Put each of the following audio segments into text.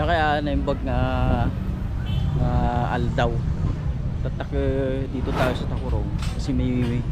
Nakaya na yung bag nga nga aldaw. Tatak eh, dito tayo sa Takurong. Kasi may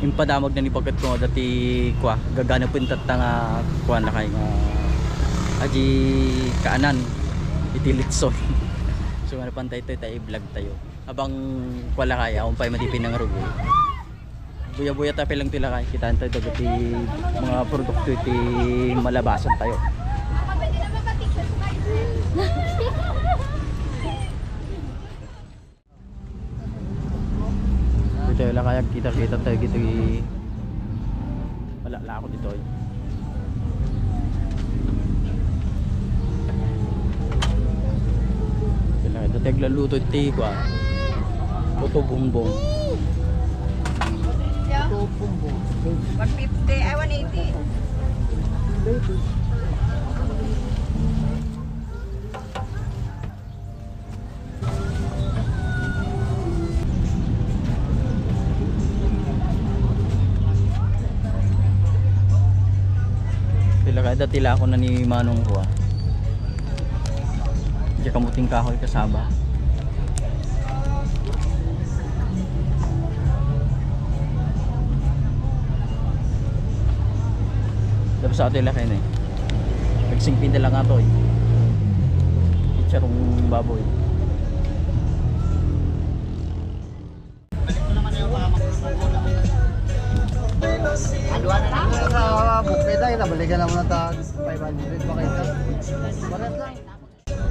yung padamag na ni bagat ko dati kwa gagana po yung tatang nga kwa na kay nga aji kaanan itilitson. So nga napantay tayo tayo vlog tayo. Abang wala kaya kung pa matipin ng rugo. Buya buya tayo lang tila kay kita tayo dagati mga produkto iti malabasan tayo Dito lang kaya kita kita tayo gitu i wala la ako dito eh. Kailangan ito taglaluto iti ko ah. Puto bumbong. 150, ay 180. Tila kada tila ako na ni Manong ko ah. Diyan kamuting kahoy kasaba. Tapos sa atin laki na eh. Nagsingpin na lang ato eh. Itcharong baboy. Sa ay nabalikan naman na ta 500 pa kayo. Pares lang.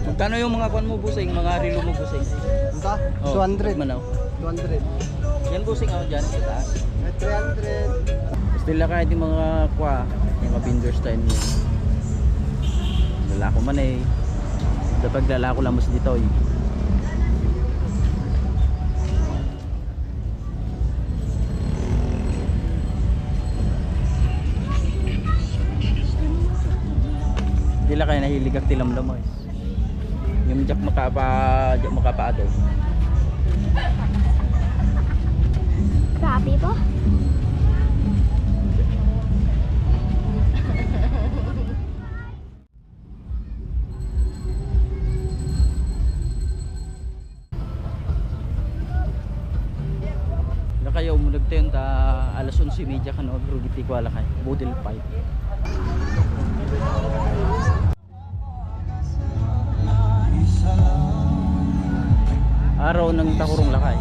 Magkano yung mga kwan mo busing, mga rilo mo busing? Ito? Oh, 200. Manaw. 200. Yan busing ako dyan. May 300. Still na kahit yung mga kwa, yung mga vendors tayo niyo. Lalako man eh. Dapat lalako lang mas dito eh. Kayo nahilig ang tilamlam eh. Yung jak makapa, jak makapaado. Grabe po. Na kayo umulag tayo ta alas 11:30 ka no grugiti ko ala kay Budil Pipe. Araw ng takurong lakay.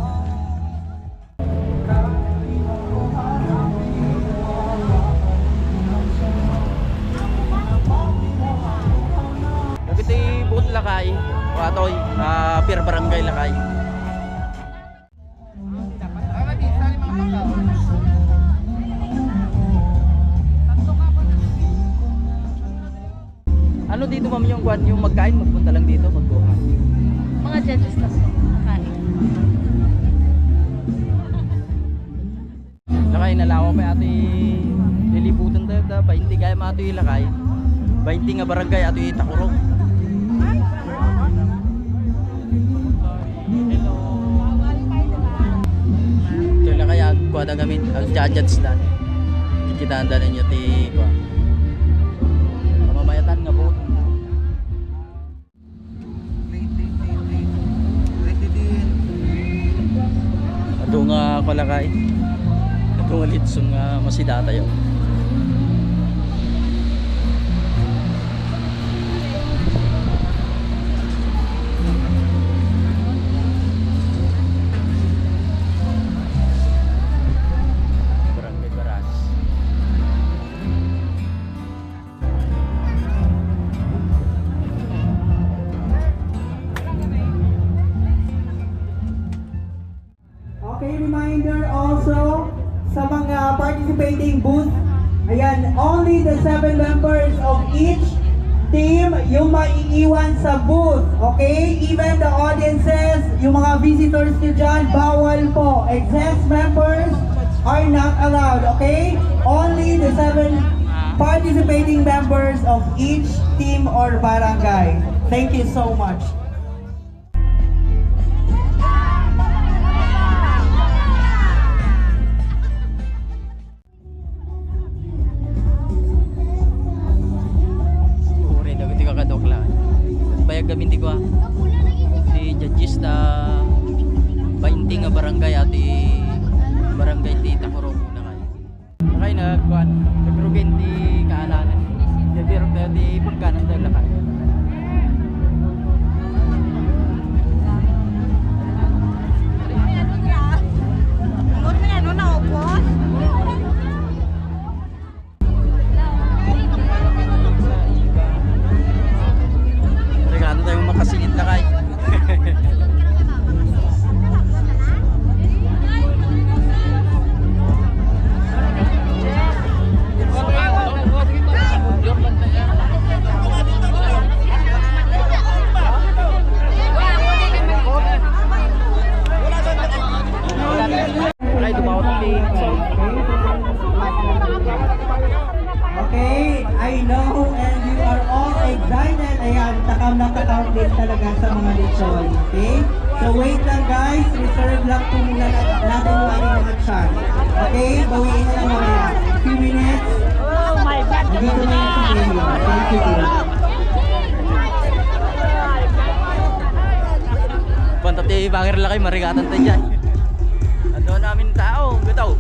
Nagiti buot lakay, watoy, ah, Pier Barangay lakay. Ano dito ma'am yung yung magkain magpunta lang dito magkuha. Mga judges na po. Lakay nalawa pa ati lilibutan tayo ta 20 kaya mga ito lakay. 20 nga barangay ato itakurong. Ito lang kaya kuha na gamit ang judges na. Kikitaan na ninyo ti kuha. Pamamayatan nga po. Ito nga kalakay. Litson nga masidata yun. Each team yung maiiwan sa booth. Okay? Even the audiences, yung mga visitors nyo dyan, bawal po. Exempt members are not allowed. Okay? Only the seven participating members of each team or barangay. Thank you so much. Kuan nagrugin di kaalanan. Di biro tayo di pagkanan Leo. Thank you, dear. Punta ti bangir lang kayo, marigatan tayo dyan. Ando namin tao, bitaw.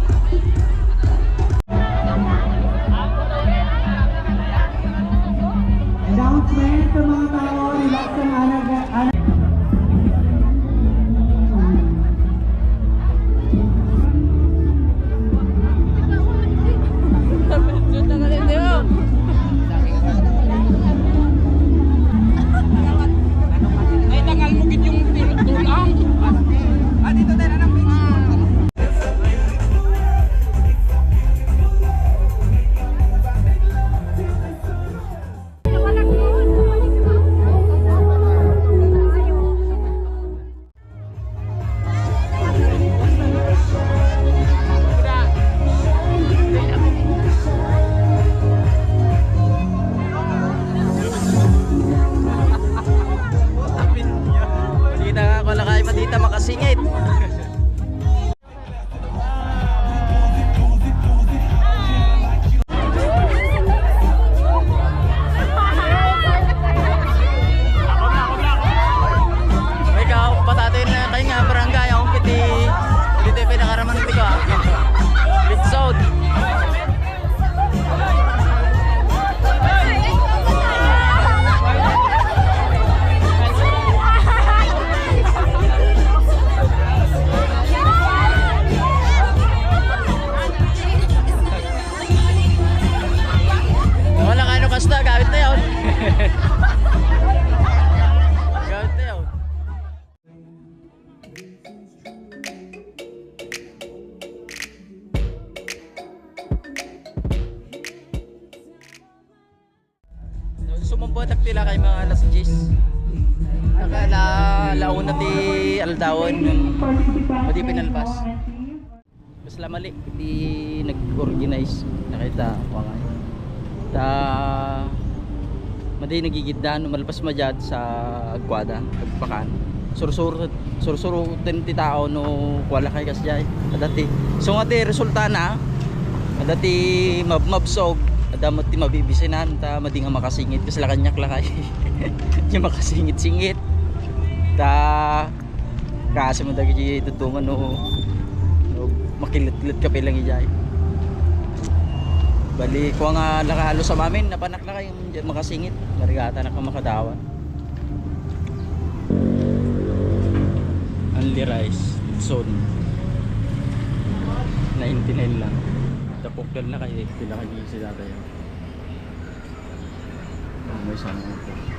Pa launa ti aldawon yung pati pinalpas. Mas lamali di nag-organize nakita ko nga. Ta Maday nagigiddan malpas majad sa agwada agpakan. Sursur sursuro tin ti tao no wala kay kasjay. Adati. So nga ti resulta na adati mabmabsog adamot ti mabibisinan ta madi nga makasingit kasi lakanyak lakay. Di makasingit-singit. Ta kasi mo dagi tutungan no no makilit-lit ka pilang ijay. Bali ko nga nakahalo sa mamin napanak na dyan makasingit. Marigata na ka makadawan. Only rice. Zone. 99 lang. Tapokdal na kayo. Pila kayo si tatay. Oh, may sana ko po.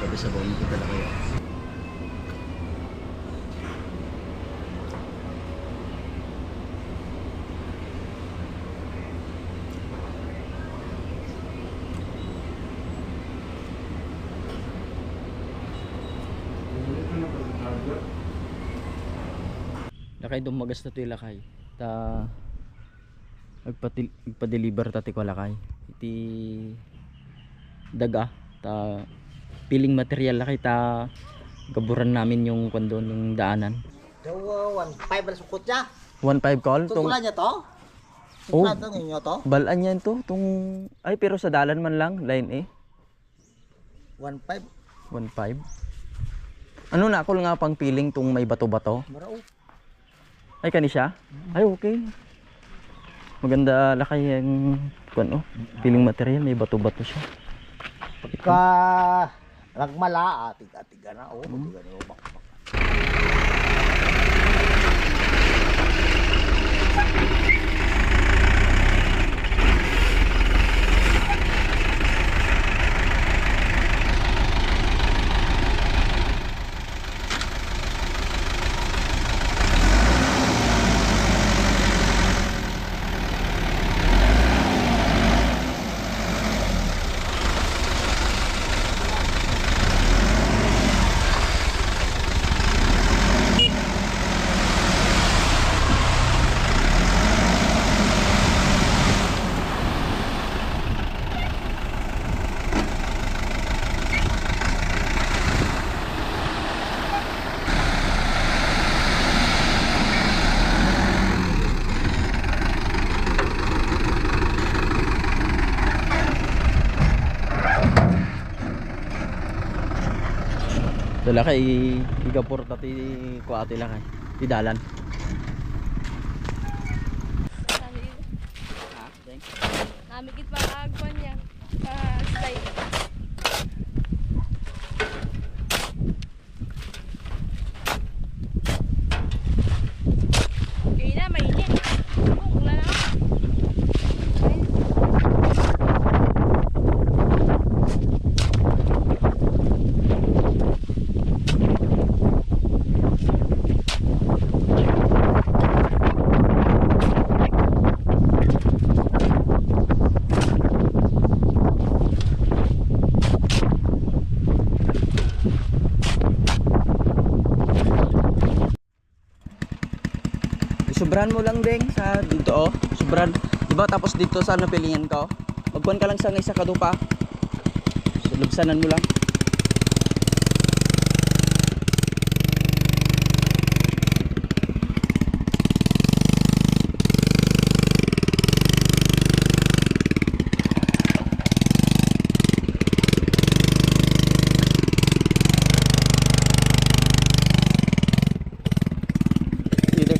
Sabi sa bawang ko talaga kayo. Lakay dumagas na tila kay. Ta magpatil magpa-deliver ta ti ko lakay. Iti daga ta piling material lakay ta gaburan namin yung kwando yung daanan. Daw, 1.5 na sukot niya. 1.5 call Tutulan niya to? Oh. To? balaan yan to tong ay pero sa dalan man lang line eh. 1.5. 1.5. Ano na ako nga pang feeling tung may bato-bato? Marao. Ay kani siya? Ay okay. Maganda lakay yung kuan oh. Feeling material may bato-bato siya. Pagka ragmala, tiga-tiga na. Oh, tiga na. Oh, Dala kay igapor tati kuate lang kay. Di dalan. Namigit pa agwan niya. Pa-slide. Okay na, mainit. Oh, wala na. Ay, Sobran mo lang ding sa dito oh. Sobran. Di ba tapos dito sa napilingan ka oh. Magkuhan ka lang sa isa kadupa. Sulubsanan mo lang. Dito.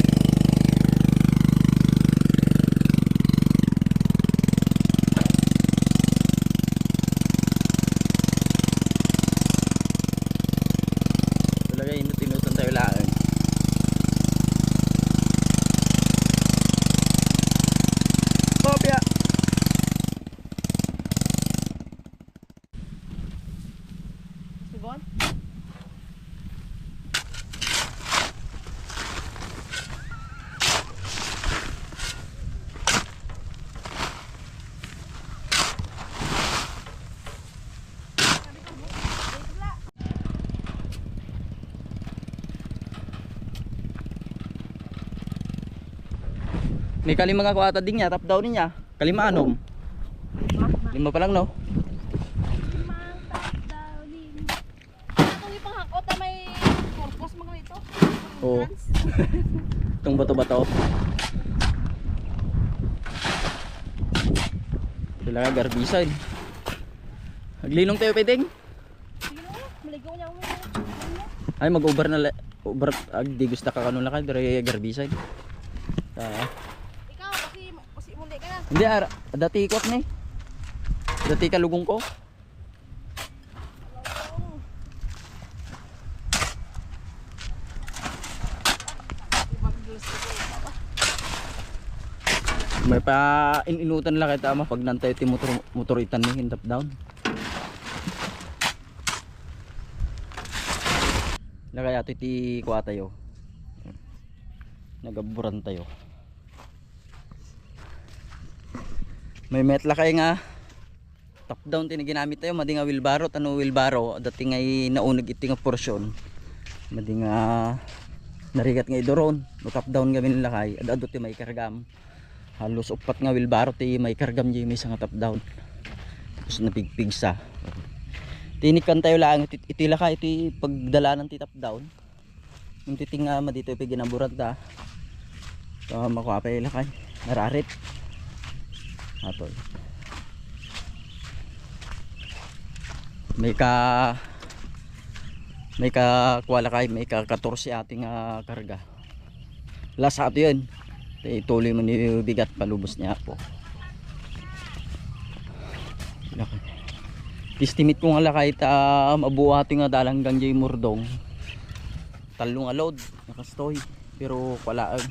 Talaga inut-inutan tayo lang. Kopya. Sigon? May kalima nga kuata din niya, tap down niya. Kalima anom. Lima pa lang no. Mga ito. Oo. Itong bato-bato. Sila nga garbiside. Aglinong tayo pwedeng. Sige na, maligaw niya. Ay mag-over na over ag di gusto ka kanula ka dire garbiside. Ah, Ikaw, kasi, kasi muli ka na. Hindi ara dati ko ni. Dati kalugong ko. May pa ininutan lang kita ama pag nantay ti motor motoritan ni hindap down. Lagay ato ti kuha tayo. Nagaburan tayo. May metla kay nga. Top down tin ginamit tayo madi nga wheelbarrow tano wheelbarrow dati nga naunag iti nga porsyon. Madi nga narigat nga idoron no top down kami nilakay adado ti may kargam. Halos upat nga wheelbarrow ti may kargam di may nga top down. Tapos napigpig sa. Tinikan tayo lang iti, iti laka iti pagdala ng ti top down. Yung titing nga ma dito iti ginaburan ta so makuha pa yung lakay. Nararit atol may ka may ka kuwala kay may ka 14 ating ah, karga. Last ato yun. Ituloy mo ni bigat palubos niya po. Estimate ko nga la kahit uh, mabuhati nga dalang hanggang jay murdong. Talong alod nakastoy. Pero wala ang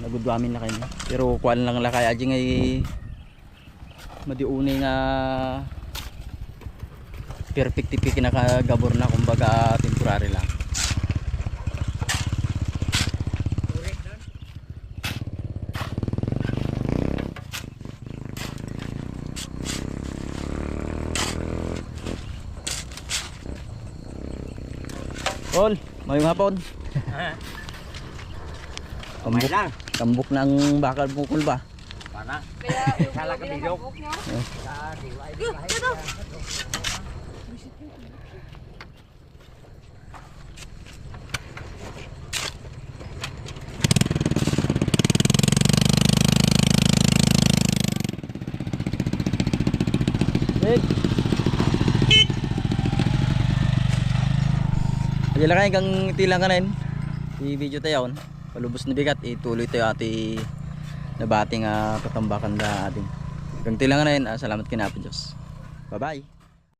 nagudwamin na kayo pero kuwan lang la kaya ajing ay madiunay nga perfect tipi kinakagabor na kumbaga temporary lang Paul, may hapon. Kambuk, lang. Kambuk ng bakal bukol ba? Pana. Kaya yung Kala ka bilang bilog. hagok niyo. Sa diway. Yun, dito. Wait. Ayan lang kayo hanggang tilang ka na yun. I-video tayo. Palubos na bigat. Ituloy tayo ati nabating uh, katambakan na ating. Hanggang tilang ka na yun. ah, salamat kinapin Diyos. Bye bye.